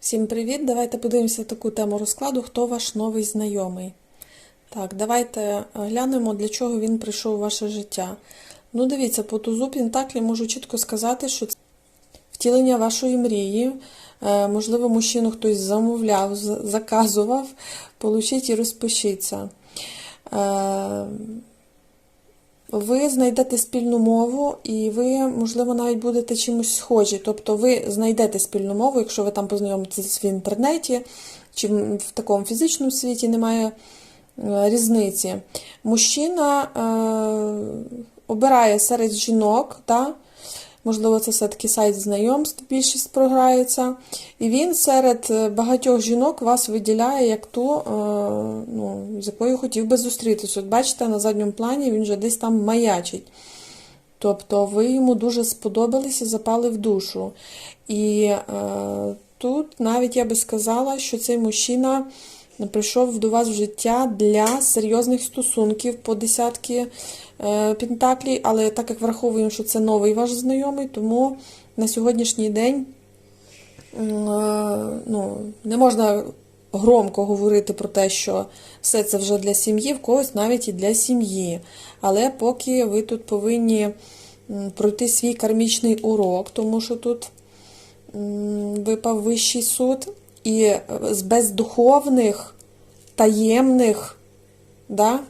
Всім привіт! Давайте подивимося таку тему розкладу, хто ваш новий знайомий. Так, давайте е, глянемо, для чого він прийшов у ваше життя. Ну, дивіться, по тузу Пентаклі можу чітко сказати, що це втілення вашої мрії. Е, Можливо, мужчину хтось замовляв, заказував. Получіть і розпишіться. Ви знайдете спільну мову, і ви, можливо, навіть будете чимось схожі. Тобто ви знайдете спільну мову, якщо ви там познайомитесь в інтернеті чи в такому фізичному світі немає е, різниці. Мужчина е, обирає серед жінок, та, можливо, це все-таки сайт знайомств, більшість програється. І він серед е, багатьох жінок вас виділяє як ту, е, ну, з якою хотів би зустрітися. От бачите, на задньому плані він вже десь там маячить. Тобто ви йому дуже сподобались і запали в душу. І е, тут навіть я би сказала, що цей мужчина прийшов до вас в життя для серйозних стосунків по десятки е, пентаклей, але так як враховуємо, що це новий ваш знайомий, тому на сьогоднішній день е, ну, не можна громко говорити про те, що все це вже для сім'ї, в когось навіть і для сім'ї. Але поки ви тут повинні пройти свій кармічний урок, тому що тут випав вищий суд, і е, з бездуховних, таємних да,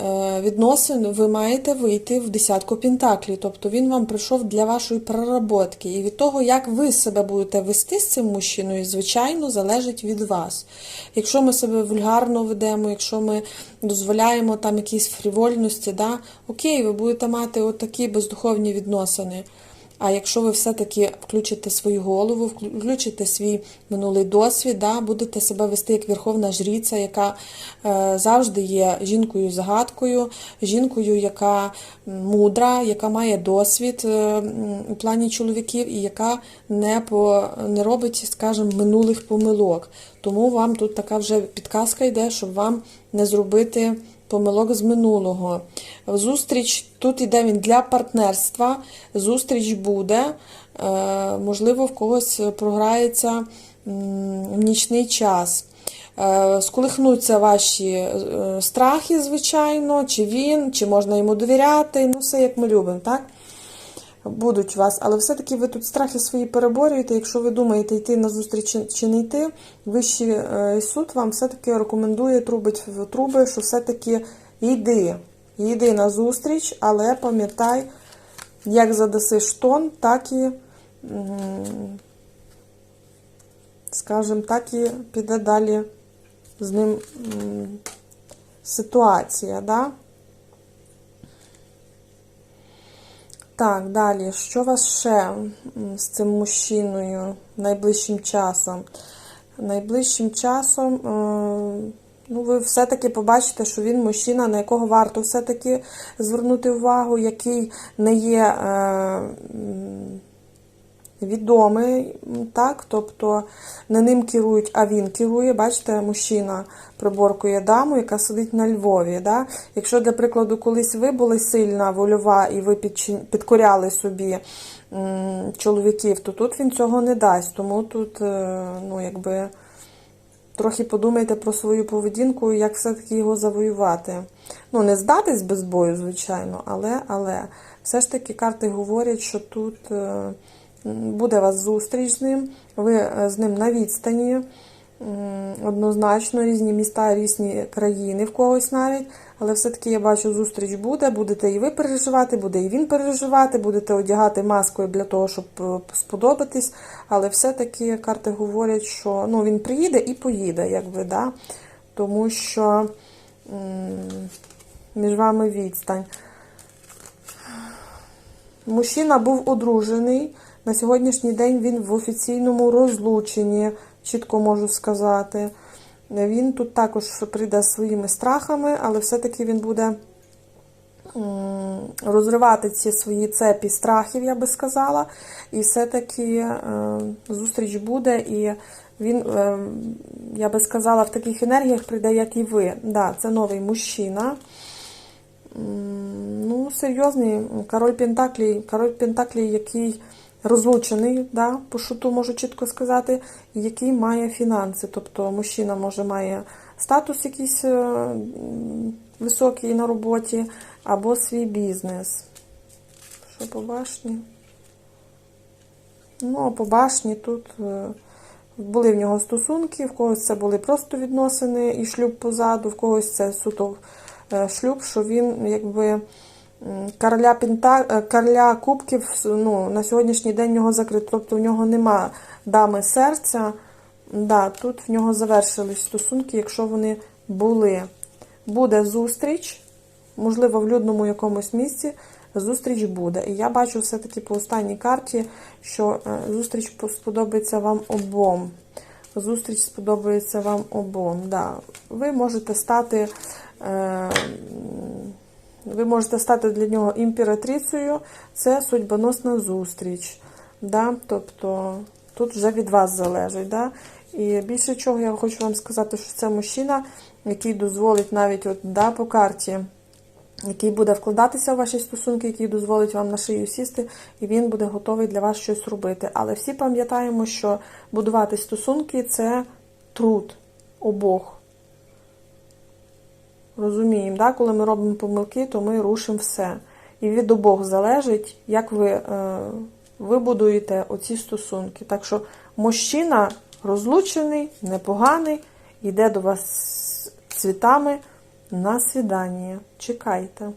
е, відносин ви маєте вийти в десятку пентаклів. Тобто він вам прийшов для вашої проработки. І від того, як ви себе будете вести з цим мужчиною, звичайно, залежить від вас. Якщо ми себе вульгарно ведемо, якщо ми дозволяємо там якісь фрівольності, да, окей, ви будете мати отакі бездуховні відносини. А якщо ви все-таки включите свою голову, включите свій минулий досвід, да, будете себе вести як верховна жріця, яка е, завжди є жінкою-загадкою, жінкою, яка мудра, яка має досвід е, у плані чоловіків і яка не, по, не робить, скажімо, минулих помилок. Тому вам тут така вже підказка йде, щоб вам не зробити помилок з минулого. Зустріч тут іде він для партнерства. Зустріч буде. Е, Можливо, в когось програється в нічний час. Е, Сколихнуться ваші е, страхи, звичайно, чи він, чи можна йому довіряти. Ну, все як ми любимо, так? Будуть у вас, але все-таки ви тут страхи свої переборюєте. Якщо ви думаєте йти на зустріч чи- не йти, вищий е, суд вам все-таки рекомендує трубить в труби, що все-таки йди. Йди на зустріч, але пам'ятай, як задасиш тон, так і, скажімо, так і піде далі з ним ситуація. Да? Так, далі. Що вас ще з цим мужчиною найближчим часом? Найближчим часом, е, ну, ви все-таки побачите, що він мужчина, на якого варто все-таки звернути увагу, який не є е, відомий, так, тобто не ним керують, а він керує. Бачите, мужчина приборкує даму, яка сидить на Львові. Да? Якщо, для прикладу, колись ви були сильна, вольова, і ви підкоряли собі чоловіків, то тут він цього не дасть. Тому тут, е, ну, якби. Трохи подумайте про свою поведінку, як все-таки його завоювати. Ну, не здатись без бою, звичайно, але, але все ж таки карти говорять, що тут е, буде вас зустріч з ним, ви е, з ним на відстані, однозначно, різні міста, різні країни в когось навіть. Але все-таки я бачу, зустріч буде, будете і ви переживати, буде і він переживати, будете одягати маскою для того, щоб е, сподобатись. Але все-таки карти говорять, що ну, він приїде і поїде, якби, да? тому що між вами відстань. Мужчина був одружений. На сьогоднішній день він в офіційному розлученні, чітко можу сказати. Він тут також прийде своїми страхами, але все-таки він буде розривати ці свої цепі страхів, я би сказала. І все-таки е, зустріч буде, і він, е, я би сказала, в таких енергіях прийде, як і ви. Да, це новий мужчина. Ну, серйозний король Пентаклі, король Пентаклі, який розлучений, да, по шуту можу чітко сказати, який має фінанси. Тобто мужчина може має статус якийсь е, високий на роботі, або свій бізнес. Що по башні? Ну, по башні тут е, були в нього стосунки, в когось це були просто відносини і шлюб позаду, в когось це суто е, шлюб, що він якби короля, пінта, е, короля кубків ну, на сьогоднішній день в нього закрито, тобто в нього нема дами серця. Да, тут в нього завершились стосунки, якщо вони були. Буде зустріч, можливо, в людному якомусь місці зустріч буде. І я бачу все-таки по останній карті, що е, зустріч сподобається вам обом. Зустріч сподобається вам обом. Да. Ви можете стати. Е, ви можете стати для нього імператрицею, це судьбоносна зустріч. Да? Тобто тут вже від вас залежить. Да? І більше чого я хочу вам сказати, що це мужчина, який дозволить навіть от, да, по карті, який буде вкладатися в ваші стосунки, який дозволить вам на шию сісти, і він буде готовий для вас щось робити. Але всі пам'ятаємо, що будувати стосунки це труд обох. Розуміємо, да? коли ми робимо помилки, то ми рушимо все. І від обох залежить, як ви е, вибудуєте оці стосунки. Так що мужчина розлучений, непоганий, йде до вас цвітами на свідання. Чекайте.